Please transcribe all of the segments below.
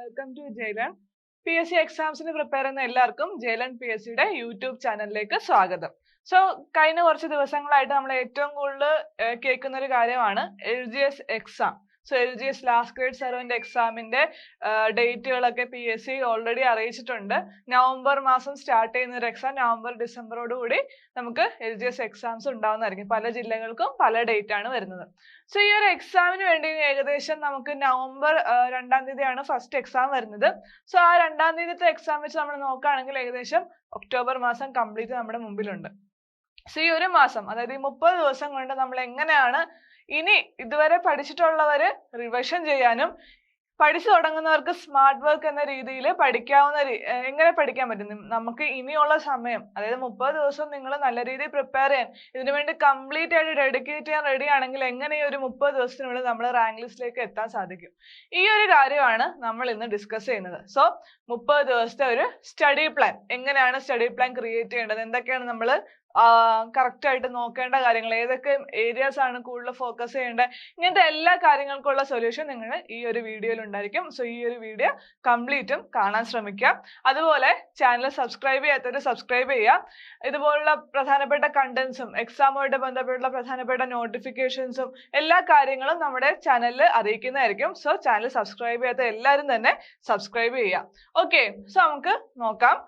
Welcome to ജയലൺ P S C എക്സാംസിന് prepare ചെയ്യുന്ന എല്ലാവർക്കും ജയലൺ പി എസ് സിയുടെ യൂട്യൂബ് ചാനലിലേക്ക് സ്വാഗതം. സോ കഴിഞ്ഞ കുറച്ച് ദിവസങ്ങളായിട്ട് നമ്മൾ ഏറ്റവും കൂടുതൽ കേൾക്കുന്ന ഒരു കാര്യമാണ് L G S exam so L G S last grade servant എക്സാമിന്റെ ഡേറ്റുകളൊക്കെ പി എസ് സി ഓൾറെഡി അറിയിച്ചിട്ടുണ്ട്. നവംബർ മാസം സ്റ്റാർട്ട് ചെയ്യുന്ന ഒരു എക്സാം നവംബർ ഡിസംബറോട് കൂടി നമുക്ക് എൽ ജി എസ് എക്സാംസ് ഉണ്ടാവുന്നതായിരിക്കും. പല ജില്ലകൾക്കും പല ഡേറ്റ് ആണ് വരുന്നത്. സോ ഈ ഒരു എക്സാമിന് വേണ്ടി ഏകദേശം നമുക്ക് നവംബർ രണ്ടാം തീയതിയാണ് ഫസ്റ്റ് എക്സാം വരുന്നത്. സോ ആ രണ്ടാം തീയതിത്തെ എക്സാം വെച്ച് നമ്മൾ നോക്കുകയാണെങ്കിൽ ഏകദേശം ഒക്ടോബർ മാസം കംപ്ലീറ്റ് നമ്മുടെ മുമ്പിലുണ്ട്. സോ ഈ ഒരു മാസം അതായത് ഈ മുപ്പത് ദിവസം കൊണ്ട് നമ്മൾ എങ്ങനെയാണ് ഇനി ഇതുവരെ പഠിച്ചിട്ടുള്ളവര് റിവിഷൻ ചെയ്യാനും പഠിച്ചു തുടങ്ങുന്നവർക്ക് സ്മാർട്ട് വർക്ക് എന്ന രീതിയിൽ പഠിക്കാവുന്ന എങ്ങനെ പഠിക്കാൻ പറ്റും നമുക്ക് ഇനിയുള്ള സമയം അതായത് മുപ്പത് ദിവസം നിങ്ങൾ നല്ല രീതിയിൽ പ്രിപ്പയർ ചെയ്യാൻ ഇതിനു വേണ്ടി കംപ്ലീറ്റ് ആയിട്ട് ഡെഡിക്കേറ്റ് ചെയ്യാൻ റെഡി ആണെങ്കിൽ എങ്ങനെ ഈ ഒരു മുപ്പത് ദിവസത്തിനുള്ളിൽ നമ്മൾ റാങ്ക് ലിസ്റ്റിലേക്ക് എത്താൻ സാധിക്കും? ഈ ഒരു കാര്യമാണ് നമ്മൾ ഇന്ന് ഡിസ്കസ് ചെയ്യുന്നത്. സോ മുപ്പത് ദിവസത്തെ ഒരു സ്റ്റഡി പ്ലാൻ എങ്ങനെയാണ് സ്റ്റഡി പ്ലാൻ ക്രിയേറ്റ് ചെയ്യേണ്ടത്? എന്തൊക്കെയാണ് നമ്മൾ കറക്റ്റ് ആയിട്ട് നോക്കേണ്ട കാര്യങ്ങൾ ഏതൊക്കെ ഏരിയാസ് ആണ് കൂടുതൽ ഫോക്കസ് ചെയ്യേണ്ടത് ഇങ്ങനത്തെ എല്ലാ കാര്യങ്ങൾക്കുള്ള സൊല്യൂഷൻ നിങ്ങൾ ഈ ഒരു വീഡിയോയിൽ ഉണ്ടായിരിക്കും. സോ ഈ ഒരു വീഡിയോ കംപ്ലീറ്റും കാണാൻ ശ്രമിക്കുക അതുപോലെ ചാനൽ സബ്സ്ക്രൈബ് ചെയ്യാത്തവർ സബ്സ്ക്രൈബ് ചെയ്യുക. ഇതുപോലുള്ള പ്രധാനപ്പെട്ട കണ്ടന്റ്സും എക്സാമുമായിട്ട് ബന്ധപ്പെട്ടുള്ള പ്രധാനപ്പെട്ട നോട്ടിഫിക്കേഷൻസും എല്ലാ കാര്യങ്ങളും നമ്മുടെ ചാനലിൽ അറിയിക്കുന്നതായിരിക്കും. സോ ചാനൽ സബ്സ്ക്രൈബ് ചെയ്യാത്ത എല്ലാവരും തന്നെ സബ്സ്ക്രൈബ് ചെയ്യുക. ഓക്കെ സോ നമുക്ക് നോക്കാം.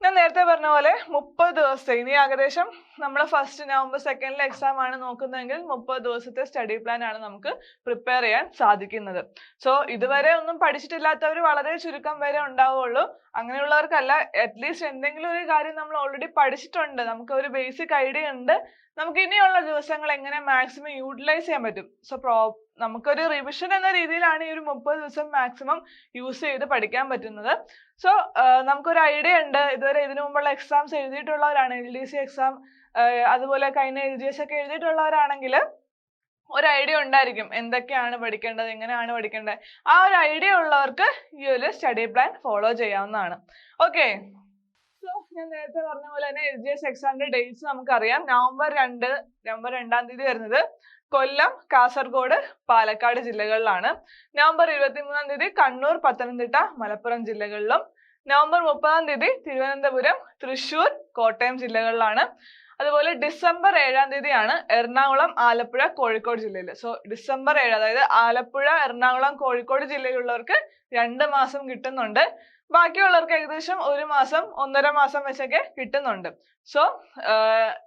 ഞാൻ നേരത്തെ പറഞ്ഞ പോലെ മുപ്പത് ദിവസത്തെ ഇനി ഏകദേശം നമ്മൾ ഫസ്റ്റ് നവംബർ സെക്കൻഡിലെ എക്സാം ആണ് നോക്കുന്നതെങ്കിൽ മുപ്പത് ദിവസത്തെ സ്റ്റഡി പ്ലാൻ ആണ് നമുക്ക് പ്രിപ്പയർ ചെയ്യാൻ സാധിക്കുന്നത്. സോ ഇതുവരെ ഒന്നും പഠിച്ചിട്ടില്ലാത്തവർ വളരെ ചുരുക്കം വരെ ഉണ്ടാവുള്ളൂ. അങ്ങനെയുള്ളവർക്കല്ല അറ്റ്ലീസ്റ്റ് എന്തെങ്കിലും ഒരു കാര്യം നമ്മൾ ഓൾറെഡി പഠിച്ചിട്ടുണ്ട്. നമുക്ക് ഒരു ബേസിക് ഐഡിയ ഉണ്ട്. നമുക്ക് ഇനിയുള്ള ദിവസങ്ങൾ എങ്ങനെ മാക്സിമം യൂട്ടിലൈസ് ചെയ്യാൻ പറ്റും? സോ പ്രോ നമുക്കൊരു റിവിഷൻ എന്ന രീതിയിലാണ് ഈ ഒരു മുപ്പത് ദിവസം മാക്സിമം യൂസ് ചെയ്ത് പഠിക്കാൻ പറ്റുന്നത്. സോ നമുക്കൊരു ഐഡിയ ഉണ്ട്. ഇതുവരെ ഇതിനു മുമ്പുള്ള എക്സാംസ് എഴുതിയിട്ടുള്ളവരാണ്. എൽ ഡി സി എക്സാം അതുപോലെ കഴിഞ്ഞ എൽ ജി എസ് ഒക്കെ എഴുതിയിട്ടുള്ളവരാണെങ്കിൽ ഒരു ഐഡിയ ഉണ്ടായിരിക്കും. എന്തൊക്കെയാണ് പഠിക്കേണ്ടത്? എങ്ങനെയാണ് പഠിക്കേണ്ടത്? ആ ഒരു ഐഡിയ ഉള്ളവർക്ക് ഈ ഒരു സ്റ്റഡി പ്ലാൻ ഫോളോ ചെയ്യാവുന്നതാണ്. ഓക്കെ. സോ ഞാൻ നേരത്തെ പറഞ്ഞ പോലെ തന്നെ എൽ ജി എസ് എക്സാമിന്റെ ഡേറ്റ്സ് നമുക്കറിയാം. നവംബർ രണ്ട് നവംബർ രണ്ടാം തീയതി വരുന്നത് കൊല്ലം കാസർഗോഡ് പാലക്കാട് ജില്ലകളിലാണ്. നവംബർ ഇരുപത്തി മൂന്നാം തീയതി കണ്ണൂർ പത്തനംതിട്ട മലപ്പുറം ജില്ലകളിലും. നവംബർ മുപ്പതാം തീയതി തിരുവനന്തപുരം തൃശൂർ കോട്ടയം ജില്ലകളിലാണ്. അതുപോലെ ഡിസംബർ ഏഴാം തീയതിയാണ് എറണാകുളം ആലപ്പുഴ കോഴിക്കോട് ജില്ലയിൽ സോ ഡിസംബർ ഏഴ് അതായത് ആലപ്പുഴ എറണാകുളം കോഴിക്കോട് ജില്ലയിലുള്ളവർക്ക് രണ്ട് മാസം കിട്ടുന്നുണ്ട്. ബാക്കിയുള്ളവർക്ക് ഏകദേശം ഒരു മാസം ഒന്നര മാസം വെച്ചൊക്കെ കിട്ടുന്നുണ്ട്. സോ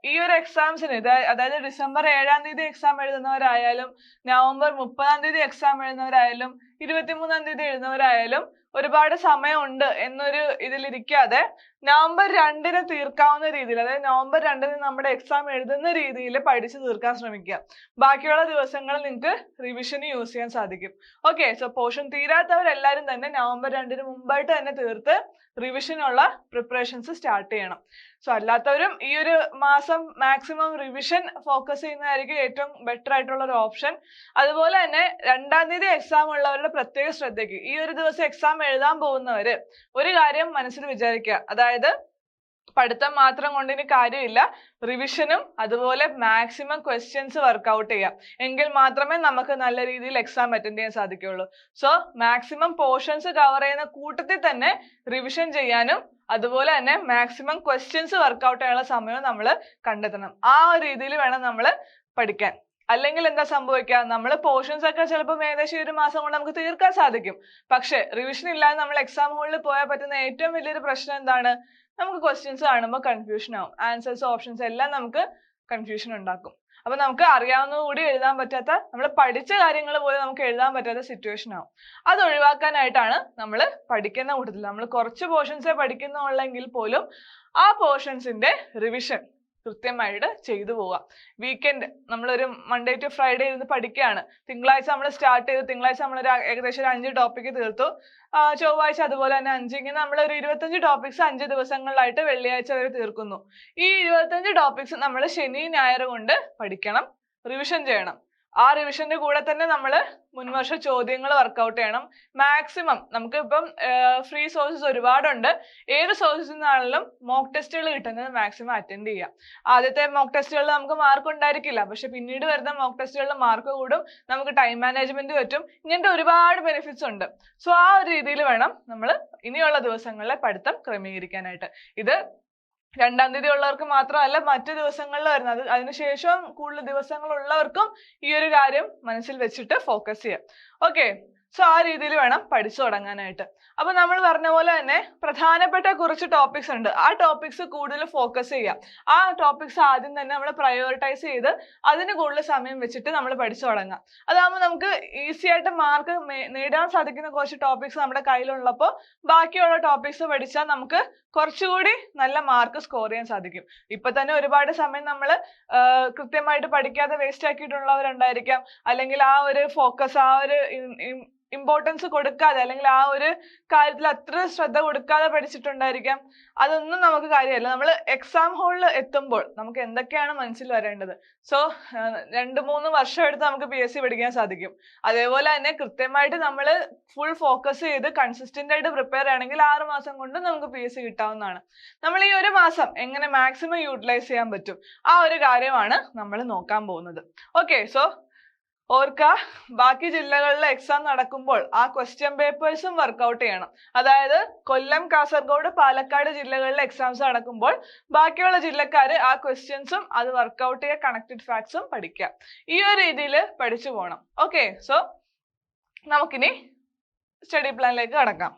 ഈ ഒരു എക്സാംസിന് അതായത് ഡിസംബർ ഏഴാം തീയതി എക്സാം എഴുതുന്നവരായാലും നവംബർ മുപ്പതാം തീയതി എക്സാം എഴുതുന്നവരായാലും ഇരുപത്തിമൂന്നാം തീയതി എഴുതുന്നവരായാലും ഒരുപാട് സമയമുണ്ട് എന്നൊരു ഇതിലിരിക്കാതെ നവംബർ രണ്ടിന് തീർക്കാവുന്ന രീതിയിൽ അതായത് നവംബർ രണ്ടിന് നമ്മുടെ എക്സാം എഴുതുന്ന രീതിയിൽ പഠിച്ചു തീർക്കാൻ ശ്രമിക്കുക. ബാക്കിയുള്ള ദിവസങ്ങളിൽ നിങ്ങൾക്ക് റിവിഷന് യൂസ് ചെയ്യാൻ സാധിക്കും. ഓക്കെ സോ പോർഷൻ തീരാത്തവരെല്ലാവരും തന്നെ നവംബർ രണ്ടിന് മുമ്പായിട്ട് തന്നെ തീർത്ത് റിവിഷനുള്ള പ്രിപ്പറേഷൻസ് സ്റ്റാർട്ട് ചെയ്യണം. സോ അല്ലാത്തവരും ഈ ഒരു മാസം മാക്സിമം റിവിഷൻ ഫോക്കസ് ചെയ്യുന്നതായിരിക്കും ഏറ്റവും ബെറ്റർ ആയിട്ടുള്ള ഒരു ഓപ്ഷൻ അതുപോലെ തന്നെ രണ്ടാം തീയതി എക്സാം ഉള്ളവരുടെ പ്രത്യേക ശ്രദ്ധയ്ക്ക്. ഈ ഒരു ദിവസം എക്സാം എഴുതാൻ പോകുന്നവര് ഒരു കാര്യം മനസ്സിൽ വിചാരിക്കുക. അതായത് പഠിത്തം മാത്രം കൊണ്ട് ഇനി കാര്യമില്ല റിവിഷനും അതുപോലെ മാക്സിമം ക്വസ്റ്റ്യൻസ് വർക്കൗട്ട് ചെയ്യാം. എങ്കിൽ മാത്രമേ നമുക്ക് നല്ല രീതിയിൽ എക്സാം അറ്റൻഡ് ചെയ്യാൻ സാധിക്കുകയുള്ളൂ. സോ മാക്സിമം പോർഷൻസ് കവർ ചെയ്യുന്ന കൂട്ടത്തിൽ തന്നെ റിവിഷൻ ചെയ്യാനും അതുപോലെ തന്നെ മാക്സിമം ക്വസ്റ്റ്യൻസ് വർക്കൗട്ട് ചെയ്യാനുള്ള സമയവും നമ്മൾ കണ്ടെത്തണം. ആ ഒരു രീതിയിൽ വേണം നമ്മൾ പഠിക്കാൻ. അല്ലെങ്കിൽ എന്താ സംഭവിക്കുക? നമ്മൾ പോർഷൻസ് ഒക്കെ ചിലപ്പോൾ ഏകദേശം ഒരു മാസം കൊണ്ട് നമുക്ക് തീർക്കാൻ സാധിക്കും. പക്ഷെ റിവിഷൻ ഇല്ലാതെ നമ്മൾ എക്സാം ഹോളിൽ പോയാൽ പറ്റുന്ന ഏറ്റവും വലിയൊരു പ്രശ്നം എന്താണ്? നമുക്ക് ക്വസ്റ്റ്യൻസ് കാണുമ്പോൾ കൺഫ്യൂഷൻ ആവും. ആൻസേഴ്സ് ഓപ്ഷൻസ് എല്ലാം നമുക്ക് കൺഫ്യൂഷൻ ഉണ്ടാക്കും. അപ്പൊ നമുക്ക് അറിയാവുന്നത് കൂടി എഴുതാൻ പറ്റാത്ത നമ്മൾ പഠിച്ച കാര്യങ്ങൾ പോലും നമുക്ക് എഴുതാൻ പറ്റാത്ത സിറ്റുവേഷൻ ആവും. അത് ഒഴിവാക്കാനായിട്ടാണ് നമ്മൾ പഠിക്കുന്ന കൂട്ടത്തിൽ. നമ്മൾ കുറച്ച് പോർഷൻസേ പഠിക്കുന്നുള്ളെങ്കിൽ പോലും ആ പോർഷൻസിന്റെ റിവിഷൻ കൃത്യമായിട്ട് ചെയ്തു പോവുക വീക്കെൻഡ് നമ്മളൊരു മൺഡേ ടു ഫ്രൈഡേ ഇരുന്ന് പഠിക്കുകയാണ് തിങ്കളാഴ്ച നമ്മൾ സ്റ്റാർട്ട് ചെയ്തു. തിങ്കളാഴ്ച നമ്മൾ ഒരു ഏകദേശം ഒരു അഞ്ച് ടോപ്പിക്ക് തീർത്തു. ചൊവ്വാഴ്ച അതുപോലെ തന്നെ അഞ്ച് ഇങ്ങനെ നമ്മൾ ഒരു ഇരുപത്തഞ്ച് ടോപ്പിക്സ് അഞ്ച് ദിവസങ്ങളിലായിട്ട് വെള്ളിയാഴ്ച വരെ തീർക്കുന്നു. ഈ ഇരുപത്തഞ്ച് ടോപ്പിക്സ് നമ്മൾ ശനി ഞായർ കൊണ്ട് പഠിക്കണം. റിവിഷൻ ചെയ്യണം. ആ റിവിഷന്റെ കൂടെ തന്നെ നമ്മൾ മുൻവർഷ ചോദ്യങ്ങൾ വർക്കൗട്ട് ചെയ്യണം. മാക്സിമം നമുക്ക് ഇപ്പം ഫ്രീ സോഴ്സസ് ഒരുപാടുണ്ട്. ഏത് സോഴ്സസിൽ നിന്നാണെങ്കിലും മോക്ക് ടെസ്റ്റുകൾ കിട്ടുന്നത് മാക്സിമം അറ്റൻഡ് ചെയ്യാം. ആദ്യത്തെ മോക്ക് ടെസ്റ്റുകളിൽ നമുക്ക് മാർക്ക് ഉണ്ടായിരിക്കില്ല. പക്ഷെ പിന്നീട് വരുന്ന മോക്ക് ടെസ്റ്റുകളിൽ മാർക്ക് കൂടും. നമുക്ക് ടൈം മാനേജ്മെന്റ് പറ്റും. ഇങ്ങനത്തെ ഒരുപാട് ബെനിഫിറ്റ്സ് ഉണ്ട്. സോ ആ ഒരു രീതിയിൽ വേണം നമ്മൾ ഇനിയുള്ള ദിവസങ്ങളിലെ പഠിത്തം ക്രമീകരിക്കാനായിട്ട്. ഇത് രണ്ടാം തീയതി ഉള്ളവർക്ക് മാത്രമല്ല മറ്റു ദിവസങ്ങളിൽ വരുന്നത് അതിനുശേഷം കൂടുതൽ ദിവസങ്ങൾ ഉള്ളവർക്കും ഈ ഒരു കാര്യം മനസ്സിൽ വെച്ചിട്ട് ഫോക്കസ് ചെയ്യാം. ഓക്കെ സോ ആ രീതിയിൽ വേണം പഠിച്ചു തുടങ്ങാനായിട്ട്. അപ്പൊ നമ്മൾ പറഞ്ഞ പോലെ തന്നെ പ്രധാനപ്പെട്ട കുറച്ച് ടോപ്പിക്സ് ഉണ്ട്. ആ ടോപ്പിക്സ് കൂടുതൽ ഫോക്കസ് ചെയ്യാം. ആ ടോപ്പിക്സ് ആദ്യം തന്നെ നമ്മൾ പ്രയോറിറ്റൈസ് ചെയ്ത് അതിന് കൂടുതൽ സമയം വെച്ചിട്ട് നമ്മൾ പഠിച്ചു തുടങ്ങാം. അതാകുമ്പോൾ നമുക്ക് ഈസി ആയിട്ട് മാർക്ക് നേടാൻ സാധിക്കുന്ന കുറച്ച് ടോപ്പിക്സ് നമ്മുടെ കയ്യിലുള്ളപ്പോൾ ബാക്കിയുള്ള ടോപ്പിക്സ് പഠിച്ചാൽ നമുക്ക് കുറച്ചുകൂടി നല്ല മാർക്ക് സ്കോർ ചെയ്യാൻ സാധിക്കും. ഇപ്പൊ തന്നെ ഒരുപാട് സമയം നമ്മൾ കൃത്യമായിട്ട് പഠിക്കാതെ വേസ്റ്റ് ആക്കിയിട്ടുള്ളവരുണ്ടായിരിക്കാം. അല്ലെങ്കിൽ ആ ഒരു ഫോക്കസ് ആ ഒരു ഇമ്പോർട്ടൻസ് കൊടുക്കാതെ അല്ലെങ്കിൽ ആ ഒരു കാര്യത്തിൽ അത്ര ശ്രദ്ധ കൊടുക്കാതെ പഠിച്ചിട്ടുണ്ടായിരിക്കാം. അതൊന്നും നമുക്ക് കാര്യമല്ല. നമ്മൾ എക്സാം ഹാളിൽ എത്തുമ്പോൾ നമുക്ക് എന്തൊക്കെയാണ് മനസ്സിൽ വരേണ്ടത്? സോ രണ്ട് മൂന്ന് വർഷം എടുത്ത് നമുക്ക് പി എസ് സി പഠിക്കാൻ സാധിക്കും. അതേപോലെ തന്നെ കൃത്യമായിട്ട് നമ്മൾ ഫുൾ ഫോക്കസ് ചെയ്ത് കൺസിസ്റ്റന്റ് ആയിട്ട് പ്രിപ്പയർ ആണെങ്കിൽ ആറ് മാസം കൊണ്ട് നമുക്ക് പി എസ് സി കിട്ടാവുന്നതാണ്. നമ്മൾ ഈ ഒരു മാസം എങ്ങനെ മാക്സിമം യൂട്ടിലൈസ് ചെയ്യാൻ പറ്റും? ആ ഒരു കാര്യമാണ് നമ്മൾ നോക്കാൻ പോകുന്നത്. ഓക്കെ സോ ഓർക്ക ബാക്കി ജില്ലകളിലെ എക്സാം നടക്കുമ്പോൾ ആ ക്വസ്റ്റ്യൻ പേപ്പേഴ്സും വർക്കൗട്ട് ചെയ്യണം. അതായത് കൊല്ലം കാസർഗോഡ് പാലക്കാട് ജില്ലകളിലെ എക്സാംസ് നടക്കുമ്പോൾ ബാക്കിയുള്ള ജില്ലക്കാർ ആ ക്വസ്റ്റ്യൻസും അത് വർക്കൗട്ട് ചെയ്യുക കണക്റ്റഡ് ഫാക്ട്സും പഠിക്കുക ഈ ഒരു രീതിയിൽ പഠിച്ചു പോകണം ഓക്കെ സോ നമുക്കിനി സ്റ്റഡി പ്ലാനിലേക്ക് കടക്കാം.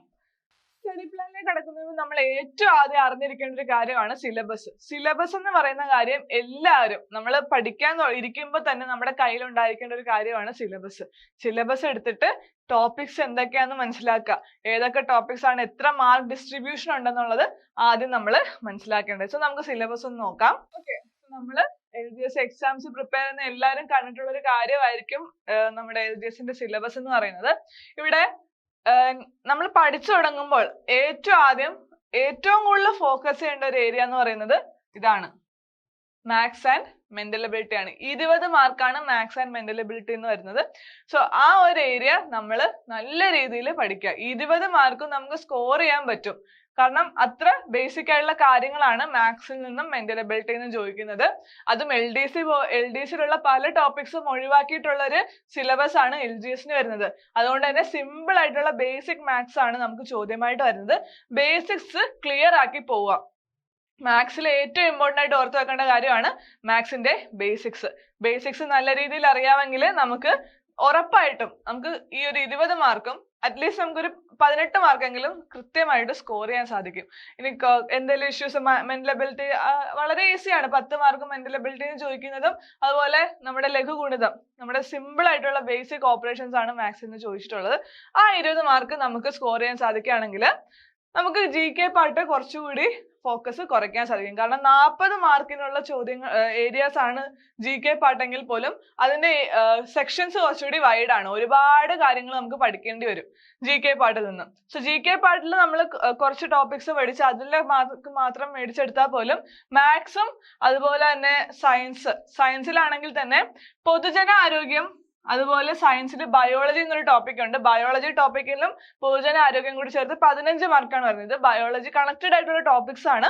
സ്റ്റഡി പ്ലാനിലേക്ക് കിടക്കുന്നത് നമ്മൾ ഏറ്റവും ആദ്യം അറിഞ്ഞിരിക്കേണ്ട ഒരു കാര്യമാണ് സിലബസ് സിലബസ് എന്ന് പറയുന്ന കാര്യം എല്ലാവരും നമ്മൾ പഠിക്കാൻ ഇരിക്കുമ്പോൾ തന്നെ നമ്മുടെ കയ്യിൽ ഉണ്ടായിരിക്കേണ്ട ഒരു കാര്യമാണ് സിലബസ് സിലബസ് എടുത്തിട്ട് ടോപ്പിക്സ് എന്തൊക്കെയാണെന്ന് മനസ്സിലാക്കുക. ഏതൊക്കെ ടോപ്പിക്സ് ആണ് എത്ര മാർക്ക് ഡിസ്ട്രിബ്യൂഷൻ ഉണ്ടെന്നുള്ളത് ആദ്യം നമ്മൾ മനസ്സിലാക്കേണ്ടത്. സോ നമുക്ക് സിലബസ് ഒന്ന് നോക്കാം. ഓക്കെ നമ്മൾ L D S exams prepare ചെയ്യുന്ന എല്ലാവരും കണ്ടിട്ടുള്ള ഒരു കാര്യമായിരിക്കും നമ്മുടെ എൽ ഡി എസിന്റെ സിലബസ് എന്ന് പറയുന്നത്. ഇവിടെ നമ്മൾ പഠിച്ചു തുടങ്ങുമ്പോൾ ഏറ്റവും ആദ്യം ഏറ്റവും കൂടുതൽ ഫോക്കസ് ചെയ്യേണ്ട ഒരു ഏരിയ എന്ന് പറയുന്നത് ഇതാണ്. മാത്സ് ആൻഡ് മെന്റൽ എബിലിറ്റി ആണ്. ഇരുപത് മാർക്കാണ് മാത്സ് ആൻഡ് മെന്റൽ എബിലിറ്റി എന്ന് വരുന്നത്. സോ ആ ഒരു ഏരിയ നമ്മൾ നല്ല രീതിയിൽ പഠിക്കുക. ഇരുപത് മാർക്കും നമുക്ക് സ്കോർ ചെയ്യാൻ പറ്റും. കാരണം അത്ര ബേസിക് ആയിട്ടുള്ള കാര്യങ്ങളാണ് മാത്സിൽ നിന്നും മെന്റൽ എബിലിറ്റി നിന്നും ചോദിക്കുന്നത്. അതും L D C L D സിയിലുള്ള പല ടോപ്പിക്സും ഒഴിവാക്കിയിട്ടുള്ള ഒരു സിലബസ് ആണ് എൽ ജി എസിന് വരുന്നത്. അതുകൊണ്ട് തന്നെ സിമ്പിൾ ആയിട്ടുള്ള ബേസിക് മാത്സ് ആണ് നമുക്ക് ചോദ്യമായിട്ട് വരുന്നത്. ബേസിക്സ് ക്ലിയർ ആക്കി പോവുക. മാത്സിൽ ഏറ്റവും ഇമ്പോർട്ടന്റ് ആയിട്ട് ഓർത്ത് വെക്കേണ്ട കാര്യമാണ് മാത്സിന്റെ ബേസിക്സ് ബേസിക്സ് നല്ല രീതിയിൽ അറിയാമെങ്കിൽ നമുക്ക് ഉറപ്പായിട്ടും നമുക്ക് ഈ ഒരു ഇരുപത് മാർക്കും അറ്റ്ലീസ്റ്റ് നമുക്കൊരു പതിനെട്ട് മാർക്കെങ്കിലും കൃത്യമായിട്ട് സ്കോർ ചെയ്യാൻ സാധിക്കും. ഇനി എന്തെങ്കിലും ഇഷ്യൂസ് മെന്റൽ എബിലിറ്റി വളരെ ഈസിയാണ് പത്ത് മാർക്ക് മെന്റൽ എബിലിറ്റി ചോദിക്കുന്നതും അതുപോലെ നമ്മുടെ ലഘുഗുണിതം നമ്മുടെ സിമ്പിൾ ആയിട്ടുള്ള ബേസിക് ഓപ്പറേഷൻസ് ആണ് മാത്സിൽ നിന്ന് ചോദിച്ചിട്ടുള്ളത്. ആ ഇരുപത് മാർക്ക് നമുക്ക് സ്കോർ ചെയ്യാൻ സാധിക്കുകയാണെങ്കിൽ നമുക്ക് ജി കെ പാർട്ട് കുറച്ചുകൂടി ഫോക്കസ് കുറയ്ക്കാൻ സാധിക്കും. കാരണം നാൽപ്പത് മാർക്കിനുള്ള ചോദ്യങ്ങൾ ഏരിയാസ് ആണ് ജി കെ പാട്ടെങ്കിൽ പോലും അതിന്റെ സെക്ഷൻസ് കുറച്ചുകൂടി വൈഡ് ആണ്. ഒരുപാട് കാര്യങ്ങൾ നമുക്ക് പഠിക്കേണ്ടി വരും ജി കെ പാട്ടിൽ നിന്ന്. സോ ജി കെ പാട്ടിൽ നമ്മൾ കുറച്ച് ടോപ്പിക്സ് പഠിച്ച് അതിലെ മാർക്ക് മാത്രം മേടിച്ചെടുത്താൽ പോലും മാത്സും അതുപോലെ തന്നെ സയൻസ് സയൻസിലാണെങ്കിൽ തന്നെ പൊതുജന ആരോഗ്യം അതുപോലെ സയൻസിൽ ബയോളജി എന്നൊരു ടോപ്പിക് ഉണ്ട്. ബയോളജി ടോപ്പിക്കിലും പൊതുജന ആരോഗ്യം കൂടി ചേർത്ത് പതിനഞ്ച് മാർക്കാണ് വരുന്നത്. ബയോളജി കണക്റ്റഡ് ആയിട്ടുള്ള ടോപ്പിക്സ് ആണ്.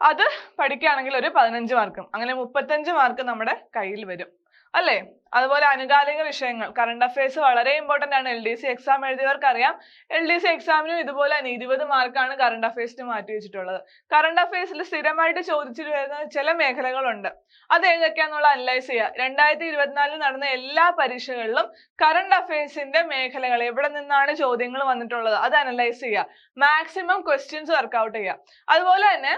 അത് പഠിക്കുകയാണെങ്കിൽ ഒരു പതിനഞ്ച് മാർക്കും അങ്ങനെ മുപ്പത്തഞ്ച് മാർക്ക് നമ്മുടെ കയ്യിൽ വരും. അല്ലേ? അതുപോലെ അനുകാലിക വിഷയങ്ങൾ. കറണ്ട് അഫയേഴ്സ് വളരെ ഇമ്പോർട്ടന്റ് ആണ്. എൽ ഡി സി എക്സാം എഴുതിയവർക്ക് അറിയാം എൽ ഡി സി എക്സാമിനും ഇതുപോലെ തന്നെ ഇരുപത് മാർക്കാണ് കറണ്ട് അഫയേഴ്സിന് മാറ്റി വെച്ചിട്ടുള്ളത്. കറണ്ട് അഫയേഴ്സിൽ സ്ഥിരമായിട്ട് ചോദിച്ചിട്ട് വരുന്ന ചില മേഖലകളുണ്ട്. അത് ഏതൊക്കെയാണെന്നുള്ള അനലൈസ് ചെയ്യുക രണ്ടായിരത്തി ഇരുപത്തിനാലിൽ നടന്ന എല്ലാ പരീക്ഷകളിലും കറണ്ട് അഫയേഴ്സിന്റെ മേഖലകൾ എവിടെ നിന്നാണ് ചോദ്യങ്ങൾ വന്നിട്ടുള്ളത് അത് അനലൈസ് ചെയ്യുക മാക്സിമം ക്വസ്റ്റ്യൻസ് വർക്കൗട്ട് ചെയ്യുക അതുപോലെ തന്നെ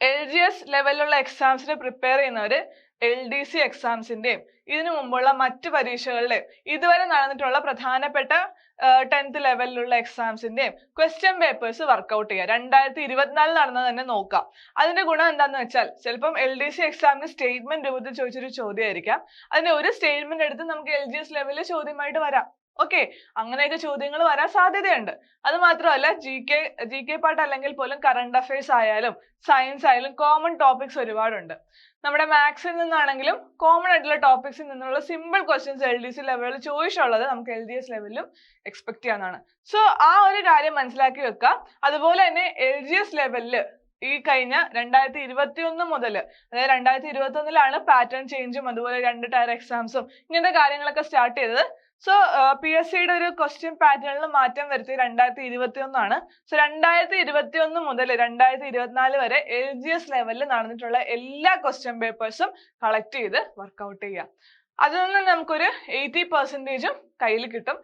എൽ ജി എസ് ലെവലിലുള്ള എക്സാംസിന് പ്രിപ്പയർ ചെയ്യുന്നവര് എൽ ഡി സി എക്സാംസിന്റെയും ഇതിനു മുമ്പുള്ള മറ്റ് പരീക്ഷകളുടെയും ഇതുവരെ നടന്നിട്ടുള്ള പ്രധാനപ്പെട്ട ടെൻത്ത് ലെവലിലുള്ള എക്സാംസിന്റെയും ക്വസ്റ്റ്യൻ പേപ്പേഴ്സ് വർക്കൗട്ട് ചെയ്യുക. രണ്ടായിരത്തി ഇരുപത്തിനാലിൽ നടന്നത് തന്നെ നോക്കാം. അതിന്റെ ഗുണം എന്താന്ന് വെച്ചാൽ ചിലപ്പം എൽ ഡി സി എക്സാമിന് സ്റ്റേറ്റ്മെന്റ് രൂപത്തിൽ ചോദിച്ചൊരു ചോദ്യമായിരിക്കാം. അതിന്റെ ഒരു സ്റ്റേറ്റ്മെന്റ് എടുത്ത് നമുക്ക് എൽ ജി എസ് ലെവലിൽ ചോദ്യമായിട്ട് വരാം. ഓക്കെ അങ്ങനെയൊക്കെ ചോദ്യങ്ങൾ വരാൻ സാധ്യതയുണ്ട്. അത് മാത്രമല്ല G K G K part അല്ലെങ്കിൽ പോലും കറണ്ട് അഫയേഴ്സ് ആയാലും സയൻസ് ആയാലും കോമൺ ടോപ്പിക്സ് ഒരുപാടുണ്ട്. നമ്മുടെ മാത്സിൽ നിന്നാണെങ്കിലും കോമൺ ആയിട്ടുള്ള ടോപ്പിക്സിൽ നിന്നുള്ള simple questions L D C ലെവലിൽ ചോദിച്ചുള്ളത് നമുക്ക് എൽ ഡി എസ് ലെവലിലും എക്സ്പെക്ട് ചെയ്യാവുന്നതാണ്. സോ ആ ഒരു കാര്യം മനസ്സിലാക്കി വെക്കുക. അതുപോലെ തന്നെ എൽ ജി എസ് ലെവലിൽ ഈ കഴിഞ്ഞ രണ്ടായിരത്തി ഇരുപത്തി ഒന്ന് മുതൽ അതായത് രണ്ടായിരത്തി ഇരുപത്തി ഒന്നിലാണ് പാറ്റേൺ ചേഞ്ചും അതുപോലെ രണ്ട് ടയർ എക്സാംസും ഇങ്ങനത്തെ കാര്യങ്ങളൊക്കെ സ്റ്റാർട്ട് ചെയ്തത്. സോ പി എസ് സിയുടെ ഒരു ക്വസ്റ്റ്യൻ പാറ്റേണിൽ മാറ്റം വരുത്തി രണ്ടായിരത്തി ഇരുപത്തി ഒന്നാണ് സോ രണ്ടായിരത്തി ഇരുപത്തി ഒന്ന് മുതൽ രണ്ടായിരത്തി ഇരുപത്തിനാല് വരെ എൽ ജി എസ് ലെവലിൽ നടന്നിട്ടുള്ള എല്ലാ ക്വസ്റ്റ്യൻ പേപ്പേഴ്സും കളക്ട് ചെയ്ത് വർക്കൗട്ട് ചെയ്യുക അതിൽ നിന്ന് നമുക്കൊരു എയ്റ്റി പെർസെന്റേജും കയ്യിൽ കിട്ടും.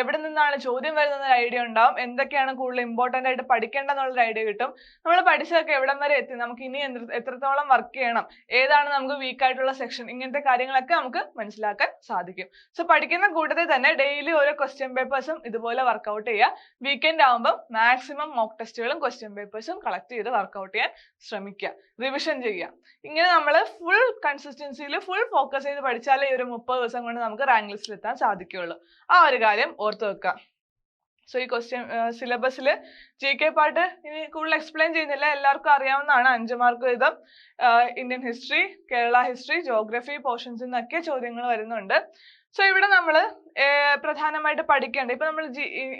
എവിടെ നിന്നാണ് ചോദ്യം വരുന്നത് ഒരു ഐഡിയ ഉണ്ടാവും. എന്തൊക്കെയാണ് കൂടുതൽ ഇമ്പോർട്ടന്റ് ആയിട്ട് പഠിക്കേണ്ടതെന്നുള്ളൊരു ഐഡിയ കിട്ടും. നമ്മൾ പഠിച്ചതൊക്കെ എവിടം വരെ എത്തി? നമുക്ക് ഇനി എത്രത്തോളം വർക്ക് ചെയ്യണം? ഏതാണ് നമുക്ക് വീക്ക് ആയിട്ടുള്ള സെക്ഷൻ ഇങ്ങനത്തെ കാര്യങ്ങളൊക്കെ നമുക്ക് മനസ്സിലാക്കാൻ സാധിക്കും. സോ പഠിക്കുന്ന കൂട്ടത്തിൽ തന്നെ ഡെയിലി ഓരോ ക്വസ്റ്റ്യൻ പേപ്പേഴ്സും ഇതുപോലെ വർക്കൗട്ട് ചെയ്യുക. വീക്കെൻഡ് ആകുമ്പോൾ മാക്സിമം മോക്ക് ടെസ്റ്റുകളും ക്വസ്റ്റ്യൻ പേപ്പേഴ്സും കളക്ട് ചെയ്ത് വർക്കൗട്ട് ചെയ്യാൻ ശ്രമിക്കുക. റിവിഷൻ ചെയ്യുക. ഇങ്ങനെ നമ്മൾ ഫുൾ കൺസിസ്റ്റൻസിയിൽ ഫുൾ ഫോക്കസ് ചെയ്ത് പഠിച്ചാലേ ഈ ഒരു മുപ്പത് ദിവസം കൊണ്ട് നമുക്ക് റാങ്ക് ലിസ്റ്റിൽ എത്താൻ സാധിക്കുകയുള്ളൂ. ആ ഒരു കാര്യം ഓർത്തു വെക്കുക സോ ഈ ക്വസ്റ്റ്യൻ സിലബസിൽ ജി കെ പാട്ട് ഇനി കൂടുതൽ എക്സ്പ്ലെയിൻ ചെയ്യുന്നില്ല. എല്ലാവർക്കും അറിയാവുന്നതാണ് അഞ്ച് മാർക്ക് വീതം. Indian history Kerala history geography പോർഷൻസിൽ നിന്നൊക്കെ ചോദ്യങ്ങൾ വരുന്നുണ്ട്. സോ ഇവിടെ നമ്മൾ പ്രധാനമായിട്ട് പഠിക്കേണ്ടത് ഇപ്പൊ നമ്മൾ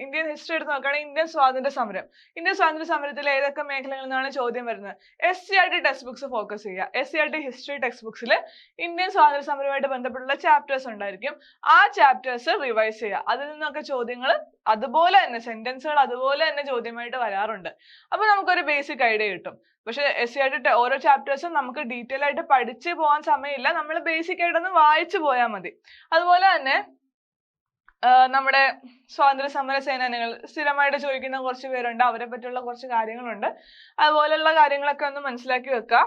ഇന്ത്യൻ ഹിസ്റ്ററി എടുത്ത് നോക്കുകയാണെങ്കിൽ ഇന്ത്യൻ സ്വാതന്ത്ര്യ സമരം. ഇന്ത്യൻ സ്വാതന്ത്ര്യ സമരത്തിൽ ഏതൊക്കെ മേഖലകളിൽ നിന്നാണ് ചോദ്യം വരുന്നത്? S C R T text books focus ചെയ്യുക. S C R T history text ബുക്സിൽ Indian സ്വാതന്ത്ര്യ സമരവുമായിട്ട് ബന്ധപ്പെട്ടുള്ള ചാപ്റ്റേഴ്സ് ഉണ്ടായിരിക്കും. ആ ചാപ്റ്റേഴ്സ് റിവൈസ് ചെയ്യുക. അതിൽ നിന്നൊക്കെ ചോദ്യങ്ങൾ അതുപോലെ തന്നെ സെന്റൻസുകൾ അതുപോലെ തന്നെ ചോദ്യമായിട്ട് വരാറുണ്ട്. അപ്പൊ നമുക്കൊരു ബേസിക് ഐഡിയ കിട്ടും. പക്ഷെ എസ് സി ആയിട്ട് ഓരോ ചാപ്റ്റേഴ്സും നമുക്ക് ഡീറ്റെയിൽ ആയിട്ട് പഠിച്ചു പോകാൻ സമയമില്ല. നമ്മൾ ബേസിക് ആയിട്ടൊന്ന് വായിച്ചു പോയാൽ മതി. അതുപോലെ തന്നെ നമ്മുടെ സ്വാതന്ത്ര്യ സമര സേനാനികൾ സ്ഥിരമായിട്ട് ചോദിക്കുന്ന കുറച്ച് പേരുണ്ട്. അവരെ പറ്റിയുള്ള കുറച്ച് കാര്യങ്ങളുണ്ട്. അതുപോലെയുള്ള കാര്യങ്ങളൊക്കെ ഒന്ന് മനസ്സിലാക്കി വെക്കുക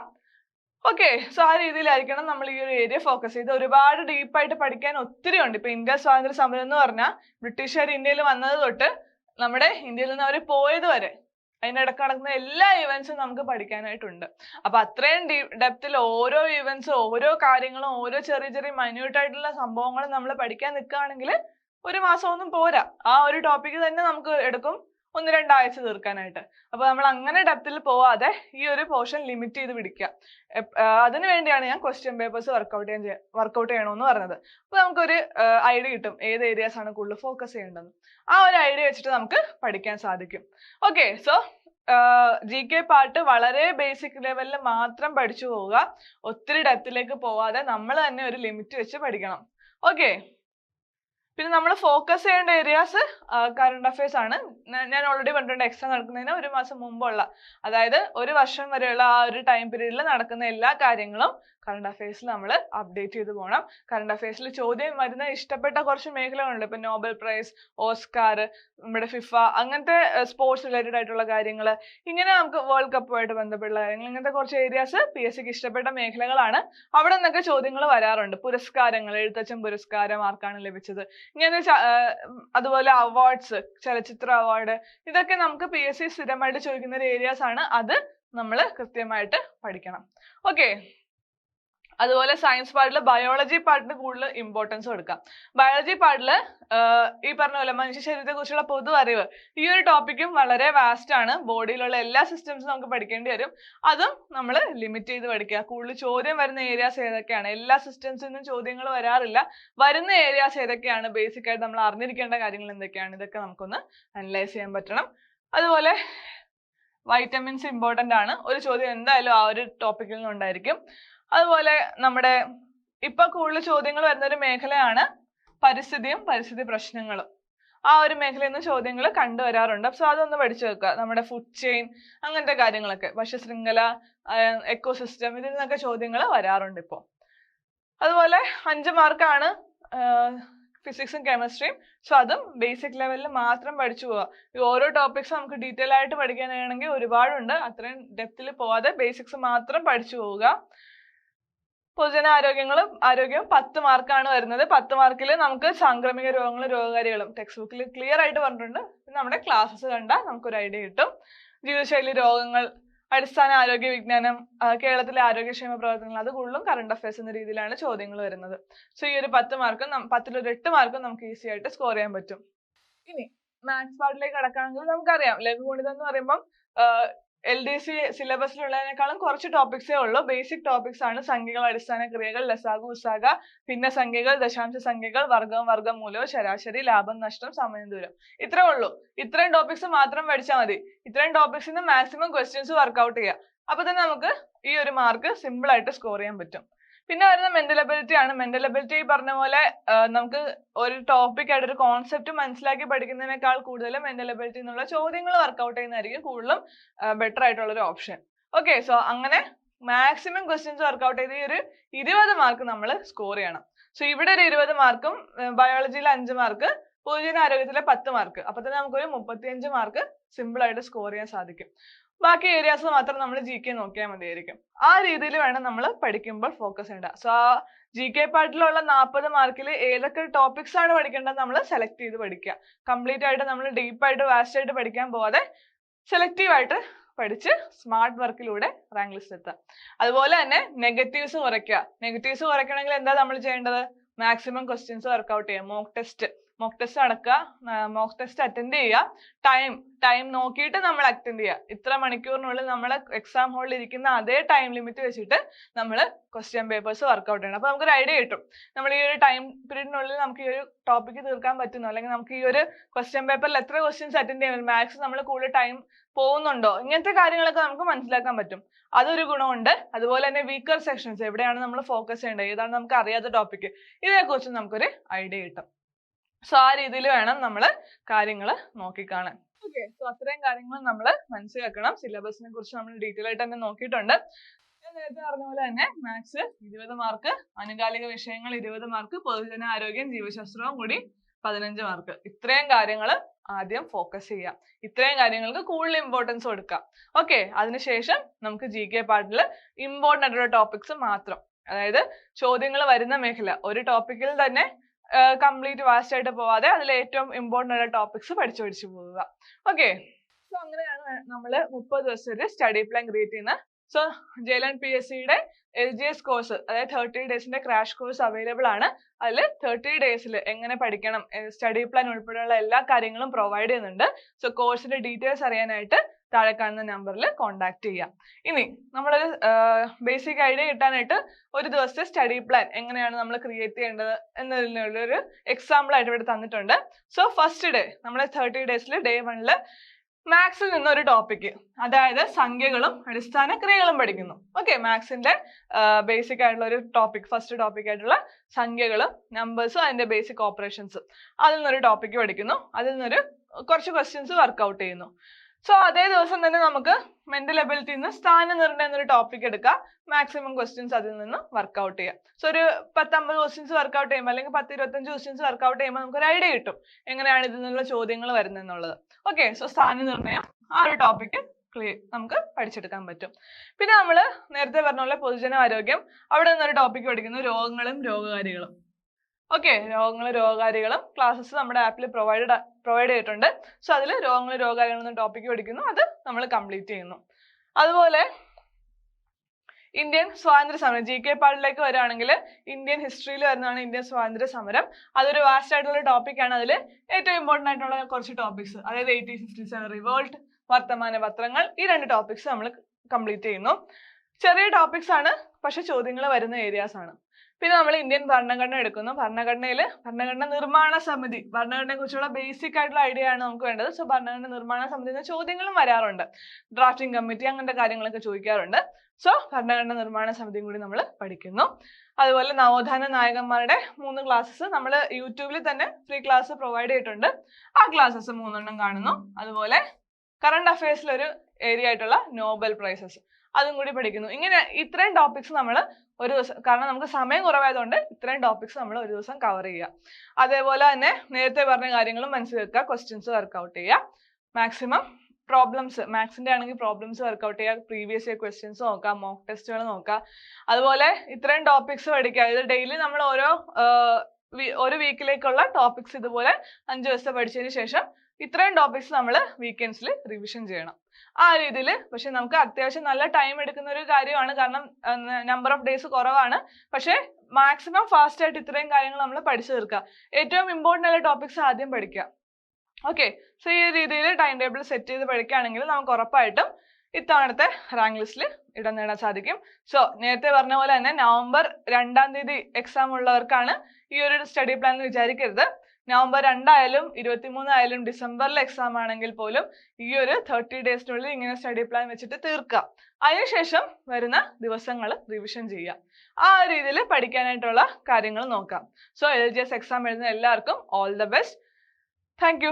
ഓക്കെ സോ ആ രീതിയിലായിരിക്കണം നമ്മൾ ഈ ഒരു ഏരിയ ഫോക്കസ് ചെയ്ത് ഒരുപാട് ഡീപ്പായിട്ട് പഠിക്കാൻ ഒത്തിരി ഉണ്ട്. ഇപ്പൊ ഇന്ത്യ സ്വാതന്ത്ര്യ സമരം എന്ന് പറഞ്ഞാൽ ബ്രിട്ടീഷുകാർ ഇന്ത്യയിൽ വന്നത് തൊട്ട് നമ്മുടെ ഇന്ത്യയിൽ നിന്ന് അവർ പോയത് വരെ. അതിനിടക്ക് നടക്കുന്ന എല്ലാ ഇവന്റ്സും നമുക്ക് പഠിക്കാനായിട്ടുണ്ട്. അപ്പൊ അത്രയും ഡെപ്തിൽ ഓരോ ഇവന്റ്സും ഓരോ കാര്യങ്ങളും ഓരോ ചെറിയ ചെറിയ മൈന്യൂട്ട് ആയിട്ടുള്ള സംഭവങ്ങളും നമ്മൾ പഠിക്കാൻ നിൽക്കുകയാണെങ്കിൽ ഒരു മാസമൊന്നും പോരാ. ആ ഒരു ടോപ്പിക്ക് തന്നെ നമുക്ക് എടുക്കും. ഒന്ന് രണ്ടാഴ്ച തീർക്കാനായിട്ട്. അപ്പൊ നമ്മൾ അങ്ങനെ ഡെപ്തിൽ പോവാതെ ഈ ഒരു പോർഷൻ ലിമിറ്റ് ചെയ്ത് പിടിക്കുക അതിനു വേണ്ടിയാണ് ഞാൻ ക്വസ്റ്റ്യൻ പേപ്പേഴ്സ് വർക്കൗട്ട് ചെയ്യാൻ വർക്കൗട്ട് ചെയ്യണമെന്ന് പറഞ്ഞത്. അപ്പൊ നമുക്കൊരു ഐഡിയ കിട്ടും. ഏത് ഏരിയാസ് ആണ് കൂടുതൽ ഫോക്കസ് ചെയ്യേണ്ടത്. ആ ഒരു ഐഡിയ വെച്ചിട്ട് നമുക്ക് പഠിക്കാൻ സാധിക്കും. Okay so G K part വളരെ ബേസിക് ലെവലിൽ മാത്രം പഠിച്ചു പോവുക. ഒത്തിരി ഡെപ്തിലേക്ക് പോവാതെ നമ്മൾ തന്നെ ഒരു ലിമിറ്റ് വെച്ച് പഠിക്കണം. ഓക്കെ പിന്നെ നമ്മൾ ഫോക്കസ് ചെയ്യേണ്ട ഏരിയാസ് കറണ്ട് അഫയേഴ്സ് ആണ്. ഞാൻ- ഓൾറെഡി പറഞ്ഞിട്ടുണ്ട് എക്സാം നടക്കുന്നതിന് ഒരു മാസം മുമ്പുള്ള അതായത് ഒരു വർഷം വരെയുള്ള ആ ഒരു ടൈം പീരീഡിൽ നടക്കുന്ന എല്ലാ കാര്യങ്ങളും കറണ്ട് അഫയേഴ്സിൽ നമ്മൾ അപ്ഡേറ്റ് ചെയ്ത് പോകണം കറണ്ട് അഫയേഴ്സിൽ ചോദ്യം വരുന്ന ഇഷ്ടപ്പെട്ട കുറച്ച് മേഖലകളുണ്ട്. ഇപ്പൊ നോബൽ പ്രൈസ് ഓസ്കാർ നമ്മുടെ ഫിഫ അങ്ങനത്തെ സ്പോർട്സ് റിലേറ്റഡ് ആയിട്ടുള്ള കാര്യങ്ങൾ ഇങ്ങനെ നമുക്ക് വേൾഡ് കപ്പുമായിട്ട് ബന്ധപ്പെട്ടുള്ള കാര്യങ്ങൾ ഇങ്ങനത്തെ കുറച്ച് ഏരിയാസ് പി എസ് സിക്ക് ഇഷ്ടപ്പെട്ട മേഖലകളാണ്. അവിടെ നിന്നൊക്കെ ചോദ്യങ്ങൾ വരാറുണ്ട്. പുരസ്കാരങ്ങൾ എഴുത്തച്ഛൻ പുരസ്കാരം ആർക്കാണ് ലഭിച്ചത്. ഇങ്ങനെ അതുപോലെ അവാർഡ്സ് ചലച്ചിത്ര അവാർഡ് ഇതൊക്കെ നമുക്ക് പി എസ് സി സ്ഥിരമായിട്ട് ചോദിക്കുന്ന ഒരു ഏരിയാസ് ആണ്. അത് നമ്മൾ കൃത്യമായിട്ട് പഠിക്കണം. ഓക്കെ അതുപോലെ സയൻസ് പാർട്ടിൽ ബയോളജി പാർട്ടിന് കൂടുതൽ ഇമ്പോർട്ടൻസ് കൊടുക്കാം. ബയോളജി പാർട്ടിൽ ഈ പറഞ്ഞ പോലെ മനുഷ്യ ശരീരത്തെ കുറിച്ചുള്ള പൊതു അറിവ് ഈ ഒരു ടോപ്പിക്കും വളരെ വാസ്റ്റ് ആണ്. ബോഡിയിലുള്ള എല്ലാ സിസ്റ്റംസും നമുക്ക് പഠിക്കേണ്ടി വരും. അതും നമ്മൾ ലിമിറ്റ് ചെയ്ത് പഠിക്കുക. കൂടുതൽ ചോദ്യം വരുന്ന ഏരിയാസ് ഏതൊക്കെയാണ്? എല്ലാ സിസ്റ്റംസിൽ നിന്നും ചോദ്യങ്ങൾ വരാറില്ല. വരുന്ന ഏരിയാസ് ഏതൊക്കെയാണ്? ബേസിക് ആയിട്ട് നമ്മൾ അറിഞ്ഞിരിക്കേണ്ട കാര്യങ്ങൾ എന്തൊക്കെയാണ്? ഇതൊക്കെ നമുക്കൊന്ന് അനലൈസ് ചെയ്യാൻ പറ്റണം. അതുപോലെ വൈറ്റമിൻസ് ഇമ്പോർട്ടന്റ് ആണ്. ഒരു ചോദ്യം എന്തായാലും ആ ഒരു ടോപ്പിക്കിൽ നിന്നുണ്ടായിരിക്കും. അതുപോലെ നമ്മുടെ ഇപ്പൊ കൂടുതൽ ചോദ്യങ്ങൾ വരുന്ന ഒരു മേഖലയാണ് പരിസ്ഥിതിയും പരിസ്ഥിതി പ്രശ്നങ്ങളും. ആ ഒരു മേഖലയിൽ നിന്ന് ചോദ്യങ്ങൾ കണ്ടുവരാറുണ്ട്. സോ അതൊന്ന് പഠിച്ചു വെക്കുക. നമ്മുടെ ഫുഡ് ചെയിൻ അങ്ങനത്തെ കാര്യങ്ങളൊക്കെ. ഭക്ഷ്യശൃംഖല എക്കോസിസ്റ്റം ഇതിൽ നിന്നൊക്കെ ചോദ്യങ്ങൾ വരാറുണ്ട് ഇപ്പോൾ അതുപോലെ അഞ്ച് മാർക്കാണ് ഫിസിക്സും കെമിസ്ട്രിയും സോ അതും ബേസിക് ലെവലിൽ മാത്രം പഠിച്ചു പോവുക. ഈ ഓരോ ടോപ്പിക്സും നമുക്ക് ഡീറ്റെയിൽ ആയിട്ട് പഠിക്കാനാണെങ്കിൽ ഒരുപാടുണ്ട്. അത്രയും ഡെപ്തിൽ പോവാതെ ബേസിക്സ് മാത്രം പഠിച്ചു പോവുക. പൊതുജനാരോഗ്യങ്ങളും ആരോഗ്യവും പത്ത് മാർക്കാണ് വരുന്നത്. പത്ത് മാർക്കിൽ നമുക്ക് സാംക്രമിക രോഗങ്ങളും രോഗകാരികളും ടെക്സ്റ്റ് ബുക്കിൽ ക്ലിയർ ആയിട്ട് പറഞ്ഞിട്ടുണ്ട്. നമ്മുടെ ക്ലാസ്സസ് കണ്ടാൽ നമുക്കൊരു ഐഡിയ കിട്ടും. ജീവിതശൈലി രോഗങ്ങൾ അടിസ്ഥാന ആരോഗ്യ വിജ്ഞാനം കേരളത്തിലെ ആരോഗ്യക്ഷേമ പ്രവർത്തനങ്ങൾ അത് കൂടുതലും കറണ്ട് അഫയേഴ്സ് എന്ന രീതിയിലാണ് ചോദ്യങ്ങൾ വരുന്നത്. സോ ഈ ഒരു പത്ത് മാർക്കും പത്തിലൊരു എട്ട് മാർക്കും നമുക്ക് ഈസി ആയിട്ട് സ്കോർ ചെയ്യാൻ പറ്റും. ഇനി മാത്സ് പാർട്ടിലേക്ക് കടക്കുകയാണെങ്കിൽ നമുക്കറിയാം. ലഘുഗുണിതം എന്ന് പറയുമ്പം എൽ ഡി സി സിലബസിലുള്ളതിനേക്കാളും കുറച്ച് ടോപ്പിക്സേ ഉള്ളൂ. ബേസിക് ടോപ്പിക്സ് ആണ് സംഖ്യകൾ അടിസ്ഥാന ക്രിയകൾ ലസാഗു ഉസാഗ ഭിന്നസംഖ്യകൾ ദശാംശ സംഖ്യകൾ വർഗം വർഗമൂലം ശരാശരി ലാഭം നഷ്ടം സമയം ദൂരം. ഇത്രേ ഉള്ളൂ. ഇത്രയും ടോപ്പിക്സ് മാത്രം പഠിച്ചാൽ മതി. ഇത്രയും ടോപ്പിക്സിന് മാക്സിമം ക്വസ്റ്റ്യൻസ് വർക്ക്ഔട്ട് ചെയ്യുക അപ്പൊ തന്നെ നമുക്ക് ഈ ഒരു മാർക്ക് സിമ്പിൾ ആയിട്ട് സ്കോർ ചെയ്യാൻ പറ്റും. പിന്നെ വരുന്ന മെന്റൽ എബിലിറ്റി ആണ്. മെന്റൽ എബിലിറ്റി പറഞ്ഞ പോലെ നമുക്ക് ഒരു ടോപ്പിക് ആയിട്ട് ഒരു കോൺസെപ്റ്റ് മനസ്സിലാക്കി പഠിക്കുന്നതിനേക്കാൾ കൂടുതൽ മെന്റൽ എബിലിറ്റി എന്നുള്ള ചോദ്യങ്ങൾ വർക്ക്ഔട്ട് ചെയ്യുന്നതായിരിക്കും കൂടുതലും ബെറ്റർ ആയിട്ടുള്ള ഒരു ഓപ്ഷൻ ഓക്കെ സോ അങ്ങനെ മാക്സിമം ക്വസ്റ്റ്യൻസ് വർക്ക്ഔട്ട് ചെയ്ത് ഈ ഒരു ഇരുപത് മാർക്ക് നമ്മൾ സ്കോർ ചെയ്യണം. സോ ഇവിടെ ഒരു ഇരുപത് മാർക്കും ബയോളജിയിൽ അഞ്ച് മാർക്ക് പൊതുജനാരോഗ്യത്തിലെ പത്ത് മാർക്ക് അപ്പൊ തന്നെ നമുക്കൊരു മുപ്പത്തിയഞ്ച് മാർക്ക് സിമ്പിൾ ആയിട്ട് സ്കോർ ചെയ്യാൻ സാധിക്കും. ബാക്കി ഏരിയാസ് മാത്രം നമ്മൾ ജി കെ നോക്കിയാൽ മതിയായിരിക്കും. ആ രീതിയിൽ വേണം നമ്മൾ പഠിക്കുമ്പോൾ ഫോക്കസ് ചെയ്യേണ്ട. സോ ആ ജി കെ പാർട്ടിലുള്ള നാൽപ്പത് മാർക്കിൽ ഏതൊക്കെ ടോപ്പിക്സ് ആണ് പഠിക്കേണ്ടത് നമ്മൾ സെലക്ട് ചെയ്ത് പഠിക്കുക. കംപ്ലീറ്റ് ആയിട്ട് നമ്മൾ ഡീപ്പായിട്ട് വാസ്റ്റ് ആയിട്ട് പഠിക്കാൻ പോവാതെ സെലക്റ്റീവായിട്ട് പഠിച്ച് സ്മാർട്ട് വർക്കിലൂടെ റാങ്ക് ലിസ്റ്റ് എത്താം അതുപോലെ തന്നെ നെഗറ്റീവ്സ് കുറയ്ക്കുക. നെഗറ്റീവ്സ് കുറയ്ക്കണമെങ്കിൽ എന്താ നമ്മൾ ചെയ്യേണ്ടത്? മാക്സിമം ക്വസ്റ്റ്യൻസ് വർക്കൗട്ട് ചെയ്യുക. മോക്ക് ടെസ്റ്റ് മോക്ക് ടെസ്റ്റ് നടക്കുക. മോക്ക് ടെസ്റ്റ് അറ്റൻഡ് ചെയ്യുക. ടൈം ടൈം നോക്കിയിട്ട് നമ്മൾ അറ്റൻഡ് ചെയ്യുക. ഇത്ര മണിക്കൂറിനുള്ളിൽ നമ്മൾ എക്സാം ഹോളിൽ ഇരിക്കുന്ന അതേ ടൈം ലിമിറ്റ് വെച്ചിട്ട് നമ്മൾ ക്വസ്റ്റ്യൻ പേപ്പേഴ്സ് വർക്ക്ഔട്ട് ചെയ്യണം. അപ്പോൾ നമുക്കൊരു ഐഡിയ കിട്ടും. നമ്മൾ ഈ ഒരു ടൈം പീരീഡിനുള്ളിൽ നമുക്ക് ഈ ഒരു ടോപ്പിക്ക് തീർക്കാൻ പറ്റുന്നു? അല്ലെങ്കിൽ നമുക്ക് ഈ ഒരു ക്വസ്റ്റ്യൻ പേപ്പറിൽ എത്ര ക്വസ്റ്റ്യൻസ് അറ്റൻഡ് ചെയ്യാൻ മാത്സ് നമ്മൾ കൂടുതൽ ടൈം പോകുന്നുണ്ടോ? ഇങ്ങനത്തെ കാര്യങ്ങളൊക്കെ നമുക്ക് മനസ്സിലാക്കാൻ പറ്റും. അതൊരു ഗുണമുണ്ട്. അതുപോലെ തന്നെ വീക്കർ സെക്ഷൻസ് എവിടെയാണ് നമ്മൾ ഫോക്കസ് ചെയ്യേണ്ടത്? ഏതാണ് നമുക്ക് അറിയാത്ത ടോപ്പിക്ക് ഇതിനെക്കുറിച്ച് നമുക്കൊരു ഐഡിയ കിട്ടും. സോ ആ രീതിയിൽ വേണം നമ്മൾ കാര്യങ്ങൾ നോക്കിക്കാണാൻ. ഓക്കെ സോ അത്രയും കാര്യങ്ങൾ നമ്മൾ മനസ്സിലാക്കണം. സിലബസിനെ കുറിച്ച് നമ്മൾ ഡീറ്റെയിൽ ആയിട്ട് തന്നെ നോക്കിയിട്ടുണ്ട്. ഞാൻ നേരത്തെ പറഞ്ഞ പോലെ തന്നെ മാത്സ് ഇരുപത് മാർക്ക് ആനുകാലിക വിഷയങ്ങൾ ഇരുപത് മാർക്ക് പൊതുജന ആരോഗ്യം ജീവശാസ്ത്രവും കൂടി പതിനഞ്ച് മാർക്ക് ഇത്രയും കാര്യങ്ങൾ ആദ്യം ഫോക്കസ് ചെയ്യാം. ഇത്രയും കാര്യങ്ങൾക്ക് കൂടുതൽ ഇമ്പോർട്ടൻസ് കൊടുക്കാം. ഓക്കെ അതിനുശേഷം നമുക്ക് ജി കെ പാർട്ടിൽ ഇമ്പോർട്ടന്റ് ആയിട്ടുള്ള ടോപ്പിക്സ് മാത്രം അതായത് ചോദ്യങ്ങൾ വരുന്ന മേഖല. ഒരു ടോപ്പിക്കിൽ തന്നെ കംപ്ലീറ്റ് വാസ്റ്റ് ആയിട്ട് പോവാതെ അതിൽ ഏറ്റവും ഇമ്പോർട്ടന്റ് ആയ ടോപ്പിക്സ് പഠിച്ചു പഠിച്ചു പോവുക. ഓക്കെ സോ അങ്ങനെയാണ് നമ്മൾ മുപ്പത് ദിവസത്തെ ഒരു സ്റ്റഡി പ്ലാൻ ക്രിയേറ്റ് ചെയ്യുന്നത്. സോ ജയിലൻ പി എസ് സിയുടെ എൽ ജി എസ് കോഴ്സ് അതായത് തേർട്ടി ഡേയ്സിന്റെ ക്രാഷ് കോഴ്സ് അവൈലബിൾ ആണ്. അതിൽ തേർട്ടി ഡേയ്സിൽ എങ്ങനെ പഠിക്കണം സ്റ്റഡി പ്ലാൻ ഉൾപ്പെടെയുള്ള എല്ലാ കാര്യങ്ങളും പ്രൊവൈഡ് ചെയ്യുന്നുണ്ട്. സോ കോഴ്സിന്റെ ഡീറ്റെയിൽസ് അറിയാനായിട്ട് താഴെ കാണുന്ന നമ്പറിൽ കോൺടാക്ട് ചെയ്യാം. ഇനി നമ്മളൊരു ബേസിക് ഐഡിയ കിട്ടാനായിട്ട് ഒരു ദിവസത്തെ സ്റ്റഡി പ്ലാൻ എങ്ങനെയാണ് നമ്മൾ ക്രിയേറ്റ് ചെയ്യേണ്ടത് എന്നതിനുള്ളൊരു എക്സാമ്പിൾ ആയിട്ട് ഇവിടെ തന്നിട്ടുണ്ട്. സോ ഫസ്റ്റ് ഡേ നമ്മൾ തേർട്ടി ഡേയ്സിൽ ഡേ വണ്ണിൽ മാത്സിൽ ഒരു ടോപ്പിക്ക് അതായത് സംഖ്യകളും അടിസ്ഥാന ക്രിയകളും പഠിക്കുന്നു. ഓക്കെ മാത്സിന്റെ ബേസിക് ആയിട്ടുള്ള ഒരു ടോപ്പിക് ഫസ്റ്റ് ടോപ്പിക് ആയിട്ടുള്ള സംഖ്യകളും നമ്പേഴ്സും അതിന്റെ ബേസിക് ഓപ്പറേഷൻസും അതിൽ നിന്നൊരു ടോപ്പിക്ക് പഠിക്കുന്നു. അതിൽ നിന്നൊരു കുറച്ച് ക്വസ്റ്റ്യൻസ് വർക്ക്ഔട്ട് ചെയ്യുന്നു. സോ അതേ ദിവസം തന്നെ നമുക്ക് മെന്റൽ എബിലിറ്റിയിൽ നിന്ന് സ്ഥാനനിർണയം എന്നൊരു ടോപ്പിക് എടുക്കാം. മാക്സിമം ക്വസ്റ്റ്യൻസ് അതിൽ നിന്ന് വർക്ക്ഔട്ട് ചെയ്യാം. സോ ഒരു പത്തമ്പത് ക്വസ്റ്റ്യൻസ് വർക്ക്ഔട്ട് ചെയ്യുമ്പോൾ അല്ലെങ്കിൽ പത്ത് ഇരുപത്തഞ്ച് ക്വസ്റ്റ്യൻസ് വർക്ക്ഔട്ട് ചെയ്യുമ്പോൾ നമുക്കൊരു ഐഡിയ കിട്ടും. എങ്ങനെയാണ് ഇതിൽ നിന്നുള്ള ചോദ്യങ്ങൾ വരുന്നതെന്നുള്ളത് ഓക്കെ സോ സ്ഥാനനിർണയം ആ ഒരു ടോപ്പിക്ക് ക്ലിയർ നമുക്ക് പഠിച്ചെടുക്കാൻ പറ്റും. പിന്നെ നമ്മൾ നേരത്തെ പറഞ്ഞ പോലെ പൊതുജന ആരോഗ്യം. അവിടെ നിന്നൊരു ടോപ്പിക്ക് പഠിക്കുന്നു രോഗങ്ങളും രോഗകാരികളും. ഓക്കെ രോഗങ്ങളും രോഗകാരികളും ക്ലാസ്സസ് നമ്മുടെ ആപ്പിൽ പ്രൊവൈഡ് പ്രൊവൈഡ് ചെയ്തിട്ടുണ്ട്. സോ അതിൽ രോഗങ്ങളും രോഗകാരികളും എന്ന ടോപ്പിക് പഠിക്കുന്നു. അത് നമ്മൾ കംപ്ലീറ്റ് ചെയ്യുന്നു. അതുപോലെ ഇന്ത്യൻ സ്വാതന്ത്ര്യ സമരം ജി കെ പാടിലേക്ക് വരികയാണെങ്കിൽ ഇന്ത്യൻ ഹിസ്റ്ററിയിൽ വരുന്നതാണ് ഇന്ത്യൻ സ്വാതന്ത്ര്യ സമരം. അതൊരു വാസ്റ്റ് ആയിട്ടുള്ള ടോപ്പിക്കാണ് അതിൽ ഏറ്റവും ഇമ്പോർട്ടന്റ് ആയിട്ടുള്ള കുറച്ച് ടോപ്പിക്സ് അതായത് എയ്റ്റീൻ ഫിഫ്റ്റി സെവൻ റിവോൾട്ട് വർത്തമാന പത്രങ്ങൾ ഈ രണ്ട് ടോപ്പിക്സ് നമ്മൾ കംപ്ലീറ്റ് ചെയ്യുന്നു. ചെറിയ ടോപ്പിക്സ് ആണ് പക്ഷെ ചോദ്യങ്ങൾ വരുന്ന ഏരിയാസ് ആണ്. പിന്നെ നമ്മൾ ഇന്ത്യൻ ഭരണഘടന എടുക്കുന്നു. ഭരണഘടനയിൽ ഭരണഘടന നിർമ്മാണ സമിതി. ഭരണഘടനയെ കുറിച്ചുള്ള ബേസിക് ആയിട്ടുള്ള ഐഡിയ ആണ് നമുക്ക് വേണ്ടത്. സോ ഭരണഘടന നിർമ്മാണ സമിതി എന്ന ചോദ്യങ്ങളും വരാറുണ്ട്. ഡ്രാഫ്റ്റിംഗ് കമ്മിറ്റി അങ്ങനത്തെ കാര്യങ്ങളൊക്കെ ചോദിക്കാറുണ്ട്. സോ ഭരണഘടന നിർമ്മാണ സമിതിയും കൂടി നമ്മൾ പഠിക്കുന്നു. അതുപോലെ നവോത്ഥാന നായകന്മാരുടെ മൂന്ന് ക്ലാസ്സസ് നമ്മൾ യൂട്യൂബിൽ തന്നെ ഫ്രീ ക്ലാസ് പ്രൊവൈഡ് ചെയ്തിട്ടുണ്ട്. ആ ക്ലാസ്സസ് മൂന്നെണ്ണം കാണുന്നു. അതുപോലെ കറണ്ട് അഫയേഴ്സിൽ ഒരു ഏരിയ ആയിട്ടുള്ള നോബൽ പ്രൈസസ് അതും കൂടി പഠിക്കുന്നു. ഇങ്ങനെ ഇത്രയും ടോപ്പിക്സ് നമ്മൾ ഒരു ദിവസം കാരണം നമുക്ക് സമയം കുറവായതുകൊണ്ട് ഇത്രയും ടോപ്പിക്സ് നമ്മൾ ഒരു ദിവസം കവർ ചെയ്യുക. അതേപോലെ തന്നെ നേരത്തെ പറഞ്ഞ കാര്യങ്ങളും മനസ്സിൽ വെക്കുക ക്വസ്റ്റ്യൻസ് വർക്ക്ഔട്ട് ചെയ്യുക. മാക്സിമം പ്രോബ്ലംസ് മാത്സിന്റെ ആണെങ്കിൽ പ്രോബ്ലംസ് വർക്ക്ഔട്ട് ചെയ്യുക പ്രീവിയസ് ഇയർ ക്വസ്റ്റ്യൻസ് നോക്കുക മോക്ക് ടെസ്റ്റുകൾ നോക്കുക. അതുപോലെ ഇത്രയും ടോപ്പിക്സ് പഠിക്കുക. ഇത് ഡെയിലി നമ്മൾ ഓരോ ഒരു വീക്കിലേക്കുള്ള ടോപ്പിക്സ് ഇതുപോലെ അഞ്ച് ദിവസം പഠിച്ചതിന് ശേഷം ഇത്രയും ടോപ്പിക്സ് നമ്മൾ വീക്കെൻഡ്സിൽ റിവിഷൻ ചെയ്യണം. ആ രീതിയിൽ പക്ഷെ നമുക്ക് അത്യാവശ്യം നല്ല ടൈം എടുക്കുന്ന ഒരു കാര്യമാണ്. കാരണം നമ്പർ ഓഫ് ഡേയ്സ് കുറവാണ്. പക്ഷെ മാക്സിമം ഫാസ്റ്റ് ആയിട്ട് ഇത്രയും കാര്യങ്ങൾ നമ്മൾ പഠിച്ചു തീർക്കുക ഏറ്റവും ഇമ്പോർട്ടന്റ് ആയ ടോപ്പിക്സ് ആദ്യം പഠിക്കുക ഓക്കെ സോ ഈ രീതിയിൽ ടൈം ടേബിൾ സെറ്റ് ചെയ്ത് പഠിക്കുകയാണെങ്കിൽ നമുക്ക് ഉറപ്പായിട്ടും ഇത്തവണത്തെ റാങ്ക് ലിസ്റ്റിൽ ഇടം നേടാൻ സാധിക്കും. സോ നേരത്തെ പറഞ്ഞ പോലെ തന്നെ നവംബർ രണ്ടാം തീയതി എക്സാം ഉള്ളവർക്കാണ് ഈ ഒരു സ്റ്റഡി പ്ലാൻ വിചാരിക്കരുത്. നവംബർ രണ്ടായാലും ഇരുപത്തിമൂന്നായാലും ഡിസംബറിൽ എക്സാം ആണെങ്കിൽ പോലും ഈ ഒരു തേർട്ടി ഡേയ്സിനുള്ളിൽ ഇങ്ങനെ സ്റ്റഡി പ്ലാൻ വെച്ചിട്ട് തീർക്കുക അതിനുശേഷം വരുന്ന ദിവസങ്ങൾ റിവിഷൻ ചെയ്യുക. ആ രീതിയിൽ പഠിക്കാനായിട്ടുള്ള കാര്യങ്ങൾ നോക്കാം. So L G S exam എഴുതുന്ന എല്ലാവർക്കും ഓൾ ദ ബെസ്റ്റ് താങ്ക്